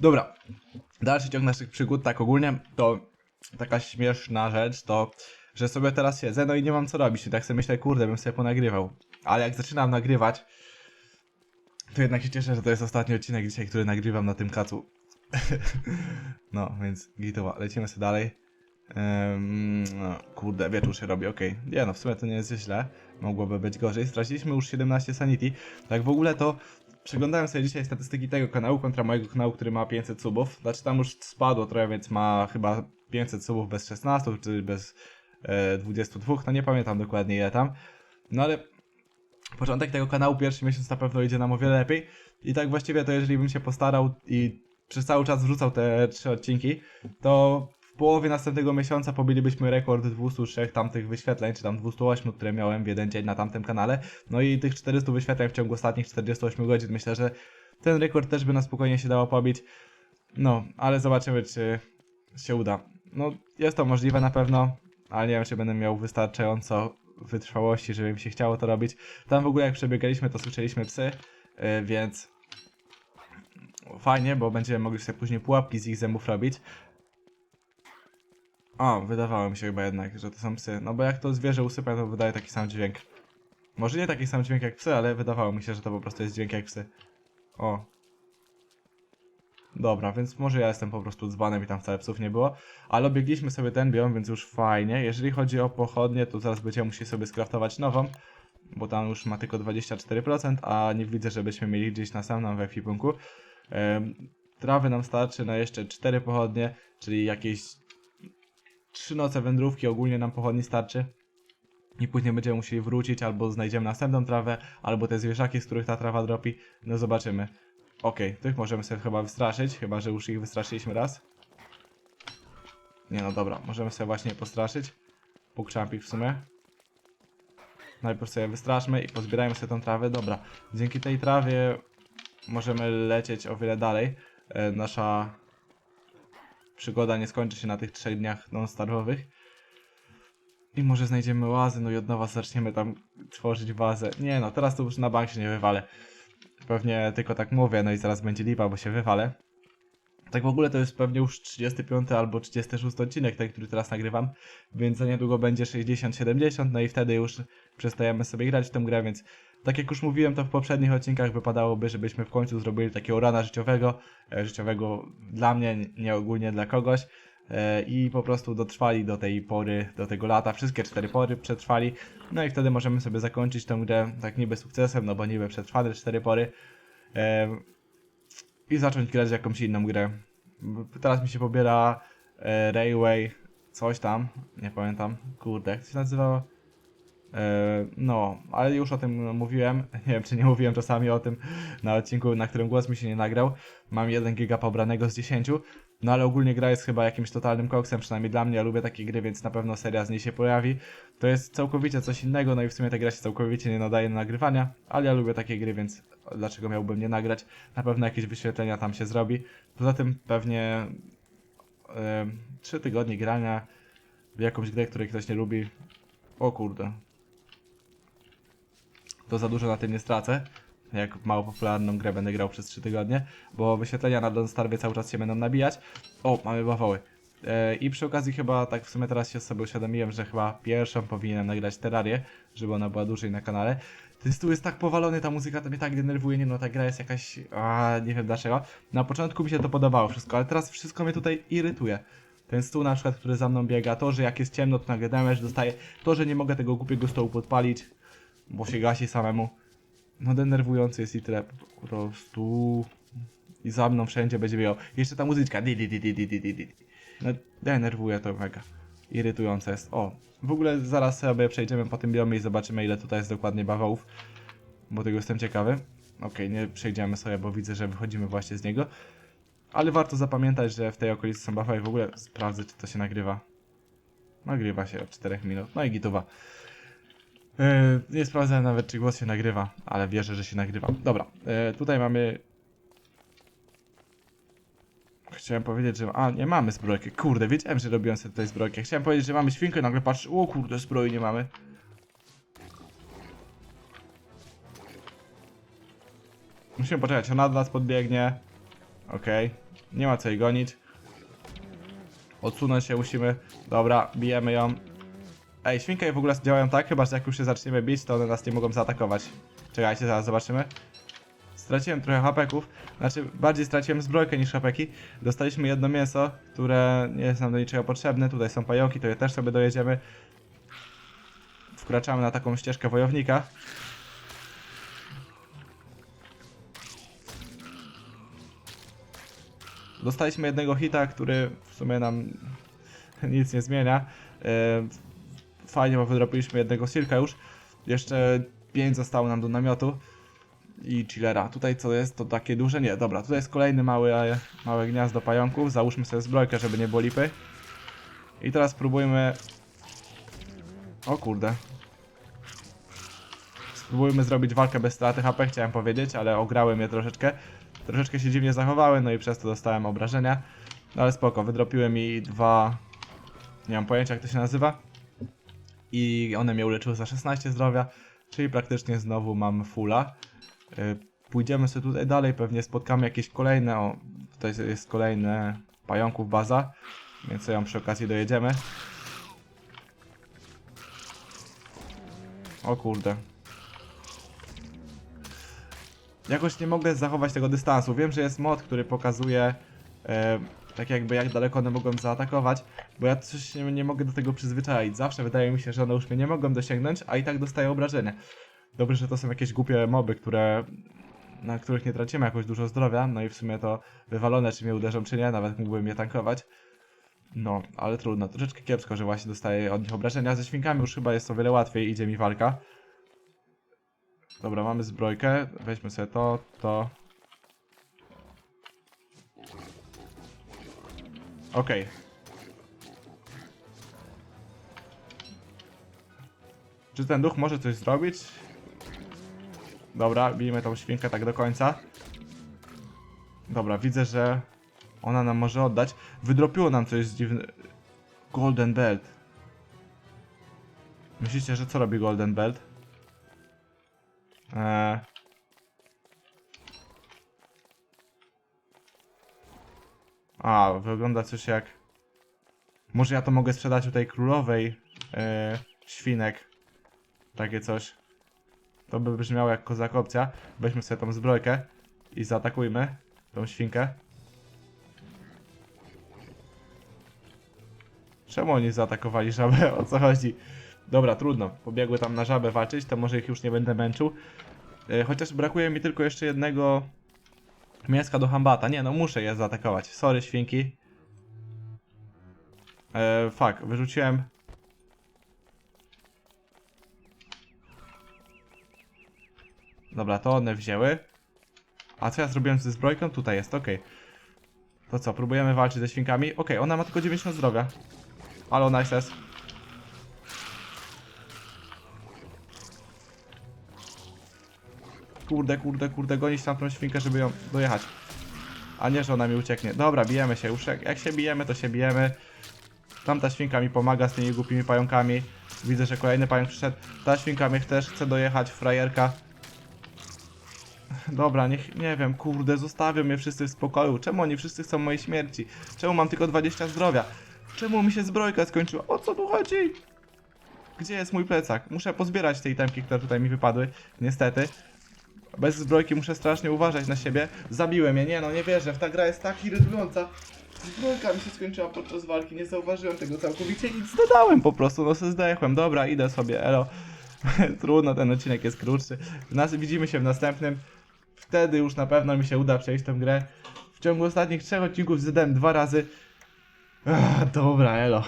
Dobra, dalszy ciąg naszych przygód, tak ogólnie, to taka śmieszna rzecz, to że sobie teraz siedzę, no i nie mam co robić. I tak sobie myślę, kurde, bym sobie ponagrywał. Ale jak zaczynam nagrywać, to jednak się cieszę, że to jest ostatni odcinek dzisiaj, który nagrywam na tym kacu. no, więc gitowa. Lecimy sobie dalej. Ehm, no, kurde, wieczór się robi, okej. Nie no, w sumie to nie jest źle. Mogłoby być gorzej. Straciliśmy już 17 sanity. Tak w ogóle to przeglądałem sobie dzisiaj statystyki tego kanału kontra mojego kanału, który ma 500 subów. Znaczy tam już spadło trochę, więc ma chyba 500 subów bez 16, czy bez e, 22. No nie pamiętam dokładnie ile tam. No ale początek tego kanału, pierwszy miesiąc na pewno idzie nam o wiele lepiej. I tak właściwie to jeżeli bym się postarał i przez cały czas wrzucał te trzy odcinki, to połowie następnego miesiąca pobilibyśmy rekord 203 tamtych wyświetleń, czy tam 208, które miałem w jeden dzień na tamtym kanale. No i tych 400 wyświetleń w ciągu ostatnich 48 godzin. Myślę, że ten rekord też by na spokojnie się dało pobić. No, ale zobaczymy, czy się uda. No, jest to możliwe na pewno, ale nie wiem, czy będę miał wystarczająco wytrwałości, żeby mi się chciało to robić. Tam w ogóle jak przebiegaliśmy, to słyszeliśmy psy, yy, więc fajnie, bo będziemy mogli sobie później pułapki z ich zębów robić. O, wydawało mi się chyba jednak, że to są psy. No bo jak to zwierzę usypia, to wydaje taki sam dźwięk. Może nie taki sam dźwięk jak psy, ale wydawało mi się, że to po prostu jest dźwięk jak psy. O. Dobra, więc może ja jestem po prostu dzbanem i tam wcale psów nie było. Ale obiegliśmy sobie ten biom, więc już fajnie. Jeżeli chodzi o pochodnie, to zaraz będziemy musieli sobie skraftować nową. Bo tam już ma tylko 24%, a nie widzę, żebyśmy mieli gdzieś na samym w ekwipunku. Em, trawy nam starczy na jeszcze 4 pochodnie, czyli jakieś 3 noce wędrówki ogólnie nam pochodni starczy. I później będziemy musieli wrócić, albo znajdziemy następną trawę, albo te zwierzaki, z których ta trawa dropi. No zobaczymy. Okej, tych możemy sobie chyba wystraszyć, chyba że już ich wystraszyliśmy raz. Nie no dobra, możemy sobie właśnie postraszyć. Pukczampik w sumie. Najpierw sobie wystraszmy i pozbierajmy sobie tą trawę. Dobra, dzięki tej trawie możemy lecieć o wiele dalej. E, nasza przygoda nie skończy się na tych trzech dniach non-starwowych. I może znajdziemy łazę, no i od nowa zaczniemy tam tworzyć bazę. Nie no, teraz to już na bank się nie wywalę. Pewnie tylko tak mówię, no i zaraz będzie lipa, bo się wywalę. Tak w ogóle to jest pewnie już 35 albo 36 odcinek, ten, który teraz nagrywam, więc za niedługo będzie 60-70, no i wtedy już przestajemy sobie grać w tę grę, więc tak jak już mówiłem, to w poprzednich odcinkach wypadałoby, żebyśmy w końcu zrobili takiego rana życiowego, e, życiowego dla mnie, nie ogólnie dla kogoś e, i po prostu dotrwali do tej pory, do tego lata, wszystkie cztery pory przetrwali, no i wtedy możemy sobie zakończyć tę grę tak niby sukcesem, no bo niby przetrwane cztery pory e, i zacząć grać jakąś inną grę. Teraz mi się pobiera Railway, coś tam, nie pamiętam, kurde, jak to się nazywało? E, No, ale już o tym mówiłem. Nie wiem, czy nie mówiłem czasami o tym na odcinku, na którym głos mi się nie nagrał. Mam 1 giga pobranego z 10. No ale ogólnie gra jest chyba jakimś totalnym koksem, przynajmniej dla mnie. Ja lubię takie gry, więc na pewno seria z niej się pojawi. To jest całkowicie coś innego, no i w sumie ta gra się całkowicie nie nadaje na nagrywania, ale ja lubię takie gry, więc dlaczego miałbym nie nagrać? Na pewno jakieś wyświetlenia tam się zrobi. Poza tym pewnie 3 tygodnie grania w jakąś grę, której ktoś nie lubi. O kurde, to za dużo na tym nie stracę. Jak mało popularną grę będę grał przez 3 tygodnie, bo wyświetlenia na Don't Starve cały czas się będą nabijać. O, mamy bawoły. E, I przy okazji chyba tak w sumie teraz się sobie uświadomiłem, że chyba pierwszą powinienem nagrać Terrarię, żeby ona była dłużej na kanale. Ten stół jest tak powalony, ta muzyka to mnie tak denerwuje, nie no ta gra jest jakaś, a nie wiem dlaczego. Na początku mi się to podobało wszystko, ale teraz wszystko mnie tutaj irytuje. Ten stół na przykład, który za mną biega, to, że jak jest ciemno, to nagle damage dostaję, to, że nie mogę tego głupiego stołu podpalić, bo się gasi samemu. No denerwujący jest i tyle po prostu. I za mną wszędzie będzie miał. Jeszcze ta muzyczka. Di, di, di, di, di, di. No denerwuje to mega. Irytujące jest. O, w ogóle zaraz sobie przejdziemy po tym biomie i zobaczymy ile tutaj jest dokładnie bawołów. Bo tego jestem ciekawy. Okej, nie przejdziemy sobie, bo widzę, że wychodzimy właśnie z niego. Ale warto zapamiętać, że w tej okolicy są bawoły i w ogóle sprawdzę, czy to się nagrywa. Nagrywa się od 4 minut. No i gituwa. Nie sprawdzałem nawet, czy głos się nagrywa, ale wierzę, że się nagrywa. Dobra, e, tutaj mamy. Chciałem powiedzieć, że. A, nie mamy zbrojki. Kurde, wiedziałem, że robiłem sobie tutaj zbrojkę. Chciałem powiedzieć, że mamy świnkę, nagle patrzę. O kurde, zbroi nie mamy. Musimy poczekać, ona do nas podbiegnie. Okej. Nie ma co jej gonić. Odsunąć się musimy. Dobra, bijemy ją. Ej, świnki w ogóle działają tak, chyba że jak już się zaczniemy bić, to one nas nie mogą zaatakować. Czekajcie, zaraz zobaczymy. Straciłem trochę hapeków, znaczy bardziej straciłem zbrojkę niż hapeki. Dostaliśmy jedno mięso, które nie jest nam do niczego potrzebne. Tutaj są pająki, to je też sobie dojedziemy. Wkraczamy na taką ścieżkę wojownika. Dostaliśmy jednego hita, który w sumie nam nic nie zmienia. Fajnie, bo wydropiliśmy jednego silka już. Jeszcze 5 zostało nam do namiotu i chillera. Tutaj co jest, to takie duże? Nie, dobra, tutaj jest kolejny mały, e, małe gniazdo pająków. Załóżmy sobie zbrojkę, żeby nie było lipy. I teraz spróbujmy... O kurde. Spróbujmy zrobić walkę bez straty HP, chciałem powiedzieć, ale ograłem je troszeczkę. Troszeczkę się dziwnie zachowały, no i przez to dostałem obrażenia. No ale spoko, wydropiły mi dwa... Nie mam pojęcia jak to się nazywa. I one mnie uleczyły za 16 zdrowia, czyli praktycznie znowu mam fulla. Y, Pójdziemy sobie tutaj dalej, pewnie spotkamy jakieś kolejne, o, tutaj jest kolejne pająków baza, więc ją przy okazji dojedziemy. O kurde. Jakoś nie mogę zachować tego dystansu. Wiem, że jest mod, który pokazuje e, tak jakby jak daleko one mogą zaatakować, bo ja coś nie, nie mogę do tego przyzwyczaić. Zawsze wydaje mi się, że one już mnie nie mogą dosięgnąć, a i tak dostaję obrażenia. Dobrze, że to są jakieś głupie moby, które na których nie tracimy jakoś dużo zdrowia, no i w sumie to wywalone, czy mnie uderzą, czy nie, nawet mógłbym je tankować. No, ale trudno, troszeczkę kiepsko, że właśnie dostaję od nich obrażenia. Ze świnkami już chyba jest o wiele łatwiej, idzie mi walka. Dobra, mamy zbrojkę, weźmy sobie to, to. Okej. Czy ten duch może coś zrobić? Dobra, bijmy tą świnkę tak do końca. Dobra, widzę, że ona nam może oddać. Wydropiło nam coś dziwne. Golden Belt. Myślicie, że co robi Golden Belt? Eee... A, wygląda coś jak... Może ja to mogę sprzedać u tej królowej eee, świnek. Takie coś. To by brzmiało jak kozak opcja. Weźmy sobie tą zbrojkę i zaatakujmy tą świnkę. Czemu oni zaatakowali żabę? O co chodzi? Dobra, trudno. Pobiegły tam na żabę walczyć, to może ich już nie będę męczył. E, chociaż brakuje mi tylko jeszcze jednego mięska do hambata. Nie, no muszę je zaatakować. Sorry, świnki. E, fuck, wyrzuciłem... Dobra, to one wzięły. A co ja zrobiłem ze zbrojką? Tutaj jest, okej. To co, próbujemy walczyć ze świnkami? Okej, ona ma tylko 90 zdrowia. Ale nice jest. Kurde, kurde, kurde, gonić tam tą świnkę, żeby ją dojechać. A nie, że ona mi ucieknie. Dobra, bijemy się już. Jak, jak się bijemy, to się bijemy. Tamta świnka mi pomaga z tymi głupimi pająkami. Widzę, że kolejny pająk przyszedł. Ta świnka mnie też chce dojechać, frajerka. Dobra, niech, nie wiem, kurde, zostawią mnie wszyscy w spokoju. Czemu oni wszyscy chcą mojej śmierci? Czemu mam tylko 20 zdrowia? Czemu mi się zbrojka skończyła? O co tu chodzi? Gdzie jest mój plecak? Muszę pozbierać te itemki, które tutaj mi wypadły, niestety. Bez zbrojki muszę strasznie uważać na siebie. Zabiłem je, nie no, nie wierzę, ta gra jest tak irytująca. Zbrojka mi się skończyła podczas walki, nie zauważyłem tego całkowicie, nic dodałem po prostu, no se zdechłem. Dobra, idę sobie, elo. Trudno, ten odcinek jest krótszy. Nas, widzimy się w następnym. Wtedy już na pewno mi się uda przejść tę grę. W ciągu ostatnich trzech odcinków zadałem dwa razy. Ach, dobra, elo.